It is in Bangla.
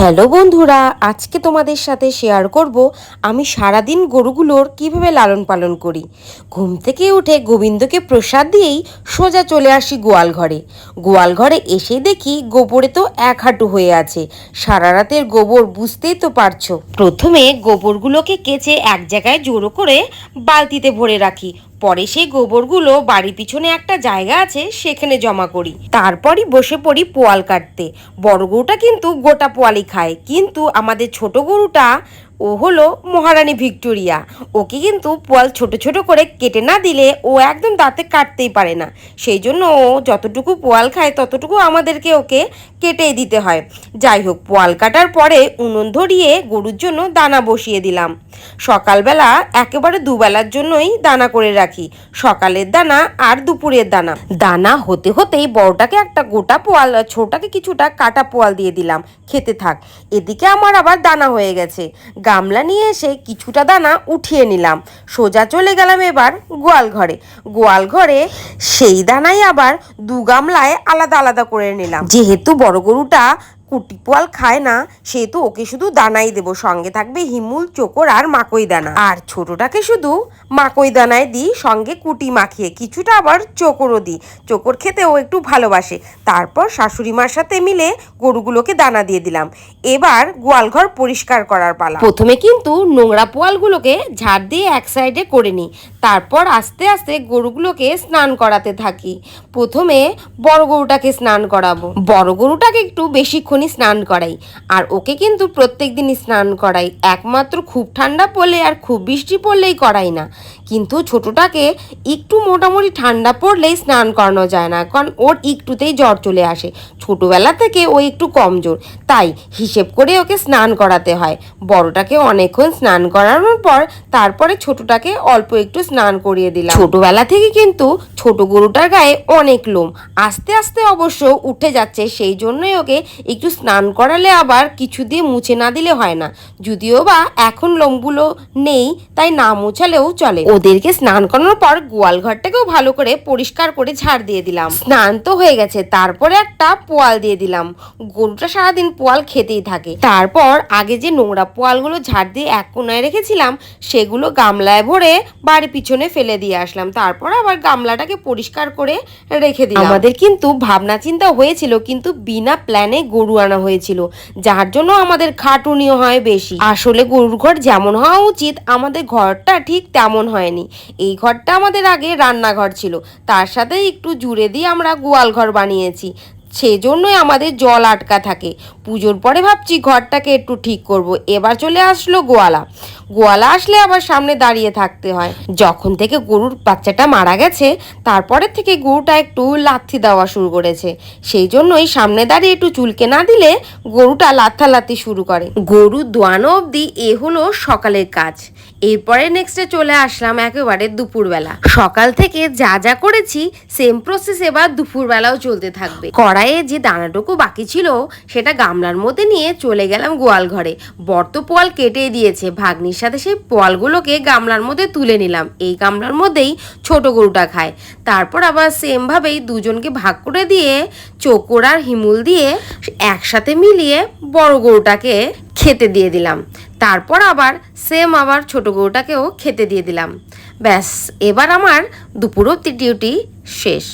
হ্যালো বন্ধুরা, আজকে তোমাদের সাথে শেয়ার করব আমি সারাদিন গরুগুলোর কীভাবে লালন পালন করি। ঘুম থেকে উঠে গোবিন্দকে প্রসাদ দিয়েই সোজা চলে আসি গোয়াল ঘরে। গোয়াল ঘরে এসেই দেখি গোবরে তো এক হাঁটু হয়ে আছে। সারা রাতের গোবর বুঝতেই তো পারছ। প্রথমে গোবরগুলোকে কেচে এক জায়গায় জড়ো করে বালতিতে ভরে রাখি। পরে সেই গোবরগুলো বাড়ির পিছনে একটা জায়গা আছে, সেখানে জমা করি। তারপরই বসে পড়ি পোয়াল কাটতে। বড় গরুটা কিন্তু গোটা পোয়ালি খায়। কিন্তু আমাদের ছোট গরুটা ও হলো মহারানী ভিক্টোরিয়া। ওকে কিন্তু পোয়াল ছোট ছোট করে কেটে না দিলে ও একদম দাঁতে কাটতেই পারে না। সেই জন্য ও যতটুকু পোয়াল খায় ততটুকু আমাদেরকে ওকে কেটে দিতে হয়। যাই হোক, পোয়াল কাটার পরে উনুন ধরিয়ে গরুর জন্য দানা বসিয়ে দিলাম। সকালবেলা একেবারে দুবেলার জন্যই দানা করে রাখি। সকালের দানা আর দুপুরের দানা। দানা হতে হতেই বড়টাকে একটা গোটা পোয়াল ছোটাকে কিছুটা কাটা পোয়াল দিয়ে দিলাম। খেতে থাক। এদিকে আমার আবার দানা হয়ে গেছে। গামলা নিয়ে এসে কিছুটা দানা উঠিয়ে নিলাম। সোজা চলে গেলাম এবার গোয়াল ঘরে। গোয়াল ঘরে সেই দানাই আবার দু গামলায় আলাদা আলাদা করে নিলাম। যেহেতু বড় গরুটা কুটি পোয়াল খায় না সেহেতু ওকে শুধু দানাই দেবো, সঙ্গে থাকবে হিমুল, চোকর আর মাকই দানা। আর ছোটটাকে শুধু মাকই দানায় দিই, সঙ্গে কুটি মাখিয়ে, কিছুটা আবার চোকরও দিই। চোকর খেতে ও একটু ভালোবাসে। তারপর শাশুড়ি মার সাথে মিলে গরুগুলোকে দানা দিয়ে দিলাম। এবার গোয়ালঘর পরিষ্কার করার পালা। প্রথমে কিন্তু নোংরা পোয়ালগুলোকে ঝাড় দিয়ে এক সাইডে করে নিই। তারপর আস্তে আস্তে গরুগুলোকে স্নান করাতে থাকি। প্রথমে বড় গরুটাকে স্নান করাবো। বড় গরুটাকে একটু বেশিক্ষণই স্নান করাই। আর ওকে কিন্তু প্রত্যেক দিনই স্নান করাই। একমাত্র খুব ঠান্ডা পড়লে আর খুব বৃষ্টি পড়লেই করাই না। কিন্তু ছোটটাকে একটু মোটামুটি ঠান্ডা পড়লেই স্নান করানো যায় না, কারণ ওর একটুতেই জ্বর চলে আসে। ছোটবেলা থেকে ও একটু কমজোর, তাই হিসেব করে ওকে স্নান করাতে হয়। বড়টাকে অনেকক্ষণ স্নান করানোর পর তারপরে ছোটটাকে অল্প একটু স্নান করিয়ে দিলাম। ছোটবেলা থেকে কিন্তু ছোট গরুটার গায়ে অনেক লোম, আস্তে আস্তে অবশ্য উঠে যাচ্ছে, সেই জন্যই ওকে একটু স্নান করালে আবার কিছু দিয়ে মুছে না দিলে হয় না। যদিও বা এখন লোমগুলো নেই, তাই না মুছালেও চলে ওদেরকে স্নান করানোর পর গোয়াল ঘরটাকেও ভালো করে পরিষ্কার করে ঝাড় দিয়ে দিলাম। স্নান তো হয়ে গেছে, তারপরে একটা পোয়াল দিয়ে দিলাম। গরুটা সারাদিন পোয়াল খেতেই থাকে। তারপর আগে যে নোংরা পোয়ালগুলো ঝাড় দিয়ে এক কোনায় রেখেছিলাম, সেগুলো গামলায় ভরে বাড়ি পিছনে ফেলে দিয়ে আসলাম। তারপর আবার গামলাটাকে পরিষ্কার করে রেখে দিলাম। আমাদের কিন্তু ভাবনা চিন্তা হয়েছিল, কিন্তু বিনা প্ল্যানে গরু আনা হয়েছিল, যার জন্য আমাদের খাটুনিও হয় বেশি। আসলে গরুর ঘর যেমন হওয়া উচিত, আমাদের ঘরটা ঠিক তেমন হয়নি এই ঘরটা আমাদের আগে রান্নাঘর ছিল। তার সাথে একটু জুড়ে দিয়ে আমরা গোয়াল ঘর বানিয়েছি। সেজন্যই আমাদের জল আটকা থাকে। পুজোর পরে ভাবছি ঘরটাকে একটু ঠিক করব। এবার চলে আসলো গোয়ালা। গোয়ালা আসলে আবার সামনে দাঁড়িয়ে থাকতে হয়। যখন থেকে গরুর বাচ্চাটা মারা গেছে, তারপরে থেকে গরুটা একটু লাথি দেওয়া শুরু করেছে। সেই জন্যই সামনে দাঁড়িয়ে একটু চুলকে না দিলে গরুটা লাথালাথি শুরু করে। গরু দোয়ানো অবধি এ হলো সকালের কাজ। এরপরে নেক্সটে চলে আসলাম একেবারে দুপুরবেলা। সকাল থেকে যা যা করেছি সেম প্রসেস এবার দুপুরবেলাও চলতে থাকবে। কড়াইয়ে যে দানাটুকু বাকি ছিল, সেটা গামলার মধ্যে নিয়ে চলে গেলাম গোয়াল ঘরে। বর্ত পোয়াল কেটে দিয়েছে ভাগ্নির সাথে সেই পোয়ালগুলোকে গামলার মধ্যে তুলে নিলাম। এই গামলার মধ্যেই ছোট গরুটা খায়। তারপর আবার সেমভাবেই দুজনকে ভাগ করে দিয়ে চোকর আর হিমুল দিয়ে একসাথে মিলিয়ে বড় গরুটাকে খেতে দিয়ে দিলাম। তারপর আবার সেম আবার ছোট গরুটাকেও খেতে দিয়ে দিলাম। ব্যাস, এবার আমার দুপুর অব্দি ডিউটি শেষ।